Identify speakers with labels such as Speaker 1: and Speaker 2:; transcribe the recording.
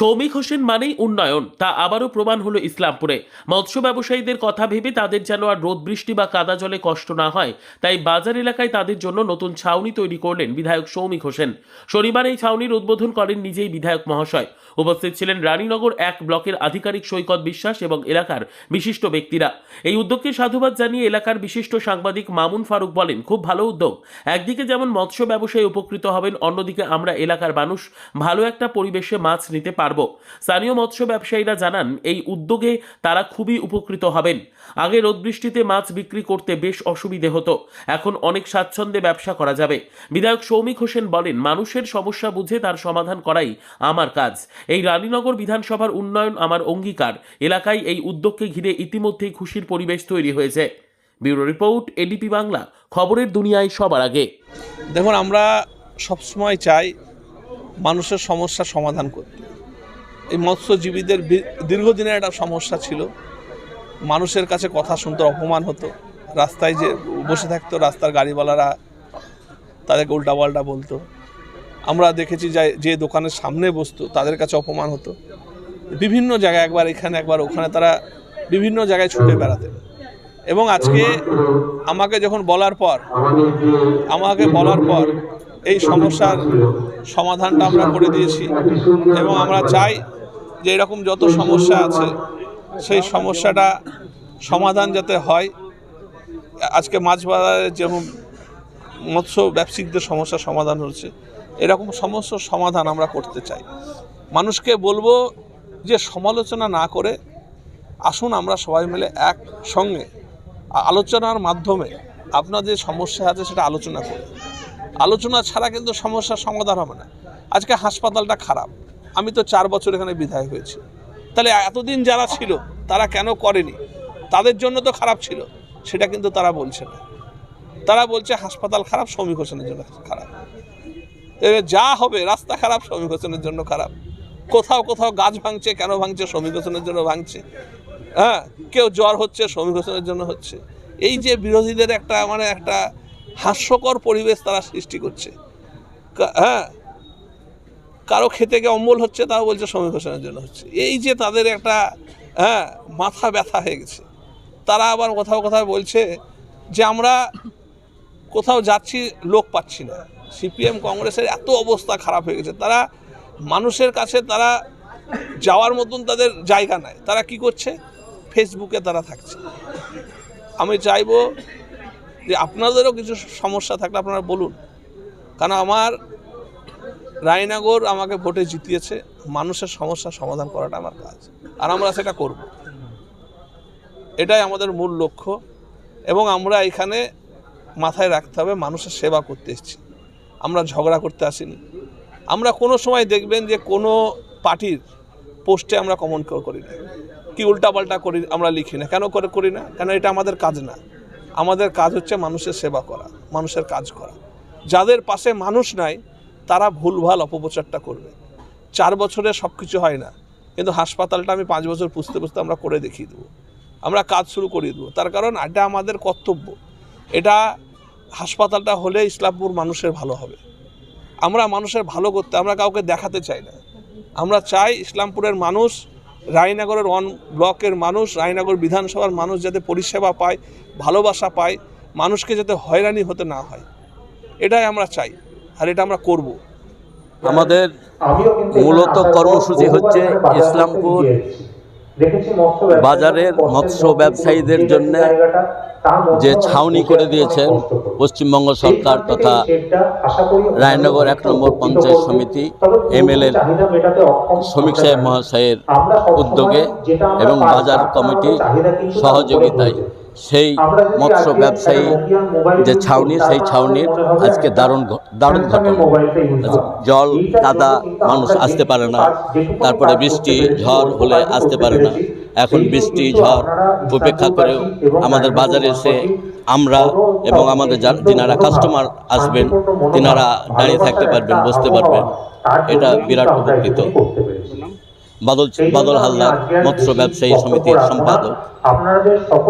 Speaker 1: সৌমিক হোসেন মানেই উন্নয়ন, তা আবারও প্রমাণ হলো ইসলামপুরে। মৎস্য ব্যবসায়ীদের কথা ভেবে তাদের যেন আর রোদ বৃষ্টি বা কাদা জলে কষ্ট না হয়, তাই বাজার এলাকায় তাদের জন্য নতুন ছাউনি তৈরি করলেন বিধায়ক সৌমিক হোসেন। শনিবার এই ছাউনির উদ্বোধন করেন নিজেই বিধায়ক মহাশয়। উপস্থিত ছিলেন রানীনগর এক ব্লকের আধিকারিক সৈকত বিশ্বাস এবং এলাকার বিশিষ্ট ব্যক্তিরা। এই উদ্যোগকে সাধুবাদ জানিয়ে এলাকার বিশিষ্ট সাংবাদিক মামুন ফারুক বলেন, খুব ভালো উদ্যোগ। একদিকে যেমন মৎস্য ব্যবসায়ী উপকৃত হবেন, অন্যদিকে আমরা এলাকার মানুষ ভালো একটা পরিবেশে মাছ নিতে পারব। স্থানীয় মৎস্য ব্যবসায়ীরা জানান, এই উদ্যোগে তারা খুবই উপকৃত হবেন। আগে রোদ বৃষ্টিতে মাছ বিক্রি করতে বেশ অসুবিধে হতো। এখন অনেক স্বাচ্ছন্দ্যে ব্যবসা করা যাবে। বিধায়ক সৌমিক হোসেন বলেন, মানুষের সমস্যা বুঝে তার সমাধান করাই আমার কাজ। এই রানীনগর বিধানসভার উন্নয়ন আমার অঙ্গীকার। এলাকায় এই উদ্যোগকে ঘিরে ইতিমধ্যেই খুশির পরিবেশ তৈরি হয়েছে। Bureau report, ABP Bangla. খবরের দুনিয়ায় সবার আগে।
Speaker 2: দেখুন, আমরা সবসময় চাই মানুষের সমস্যার সমাধান করতে। এই মৎস্যজীবীদের দীর্ঘদিনের একটা সমস্যা ছিল। মানুষের কাছে কথা শুনতে অপমান হতো। রাস্তায় যে বসে থাকতো, রাস্তার গাড়িওয়ালারা তাদেরকে উল্টাপাল্টা বলতো। আমরা দেখেছি যে যে দোকানের সামনে বসতো, তাদের কাছে অপমান হতো। বিভিন্ন জায়গায় একবার এখানে, একবার ওখানে তারা বিভিন্ন জায়গায় ছুটে বেড়াতেন এবং আজকে আমাকে যখন বলার পর, আমাকে বলার পর এই সমস্যার সমাধানটা আমরা করে দিয়েছি। এবং আমরা চাই যে এরকম যত সমস্যা আছে, সেই সমস্যাটা সমাধান যাতে হয়। আজকে মাছ বাজারে যেমন মৎস্য ব্যবসায়িকদের সমস্যার সমাধান হচ্ছে, এরকম সমস্যার সমাধান আমরা করতে চাই। মানুষকে বলব যে সমালোচনা না করে আসুন আমরা সবাই মিলে একসঙ্গে আলোচনার মাধ্যমে আপনার যে সমস্যা আছে সেটা আলোচনা করি। আলোচনা ছাড়া কিন্তু সমস্যার সমাধান হবে না। আজকে হাসপাতালটা খারাপ। আমি তো চার বছর এখানে বিধায়ক হয়েছি। তাহলে এতদিন যারা ছিল, তারা কেন করেনি? তাদের জন্য তো খারাপ ছিল। সেটা কিন্তু তারা বলছে না। তারা বলছে হাসপাতাল খারাপ, শ্রমিক হোসেনের জন্য খারাপ। এবার যা হবে, রাস্তা খারাপ, শ্রমিক হোসেনের জন্য খারাপ। কোথাও কোথাও গাছ ভাঙছে, কেন ভাঙছে, শ্রমিক হোসেনের জন্য ভাঙছে। হ্যাঁ কেউ জ্বর হচ্ছে, শ্রমিক হোসেনের জন্য হচ্ছে। এই যে বিরোধীদের একটা মানে একটা হাস্যকর পরিবেশ তারা সৃষ্টি করছে। হ্যাঁ কারও খেতে গিয়ে অম্বল হচ্ছে, তাও বলছে শ্রমিক হোসেনের জন্য হচ্ছে। এই যে তাদের একটা হ্যাঁ মাথা ব্যথা হয়ে গেছে। তারা আবার কোথাও কোথাও বলছে যে আমরা কোথাও যাচ্ছি, লোক পাচ্ছি না। সিপিএম কংগ্রেসের এত অবস্থা খারাপ হয়ে গেছে। তারা মানুষের কাছে তারা যাওয়ার মতন তাদের জায়গা নাই। তারা কি করছে? ফেসবুকে তারা থাকছে। আমি চাইব যে আপনাদেরও কিছু সমস্যা থাকলে আপনারা বলুন। কারণ আমার রায়নগর আমাকে ভোটে জিতিয়েছে, মানুষের সমস্যার সমাধান করাটা আমার কাজ। আর আমরা সেটা করব। এটাই আমাদের মূল লক্ষ্য। এবং আমরা এখানে মাথায় রাখতে হবে, মানুষের সেবা করতে এসেছি। আমরা ঝগড়া করতে আসিনি। আমরা কোনো সময় দেখবেন যে কোনো পার্টির পোস্টে আমরা কমন করি না। কি উল্টাপাল্টা করি আমরা লিখি না। কেন করে করি না? কেন এটা আমাদের কাজ না? আমাদের কাজ হচ্ছে মানুষের সেবা করা, মানুষের কাজ করা। যাদের পাশে মানুষ নাই তারা ভুলভাল অপপ্রচারটা করবে। চার বছরে সব কিছু হয় না। কিন্তু হাসপাতালটা আমি পাঁচ বছর পুষতে পুষতে আমরা করে দেখিয়ে দেবো। আমরা কাজ শুরু করিয়ে দেবো। তার কারণ এটা আমাদের কর্তব্য। এটা হাসপাতালটা হলে ইসলামপুর মানুষের ভালো হবে। আমরা মানুষের ভালো করতে, আমরা কাউকে দেখাতে চাই না। আমরা চাই ইসলামপুরের মানুষ, রায়নগরের ওয়ান ব্লকের মানুষ, রায়নগর বিধানসভার মানুষ যাতে পরিষেবা পায়, ভালোবাসা পায়, মানুষকে যাতে হয়রানি হতে না হয়। এটাই আমরা চাই। আর এটা আমরা করব।
Speaker 3: আমাদের মূলত কর্মসূচি হচ্ছে ইসলামপুর বাজারের মৎস্য ব্যবসায়ীদের জন্য যে ছাউনি করে দিয়েছেন পশ্চিমবঙ্গ সরকার তথা রায়নগর এক নম্বর পঞ্চায়েত সমিতি এমএলএর শ্রমিক সাহেব মহাশয়ের উদ্যোগে এবং বাজার কমিটি সহযোগিতায় সেই মৎস্য ব্যবসায়ী যে ছাউনি সেই ছাউনির আজকে দারুণ দারুণ ঘটনা। জল কাদা মানুষ আসতে পারে না। তারপরে বৃষ্টি ঝড় হলে আসতে পারে না। এখন বৃষ্টি ঝড় উপেক্ষা করেও আমাদের বাজারে এসে আমরা এবং আমাদের যারা যিনারা কাস্টমার আসবেন তিনারা দাঁড়িয়ে থাকতে পারবেন বসতে পারবেন এটা বিরাট উপকৃত। বাদল বাদল হালদার মৎস্য ব্যবসায়ী সমিতির সম্পাদক।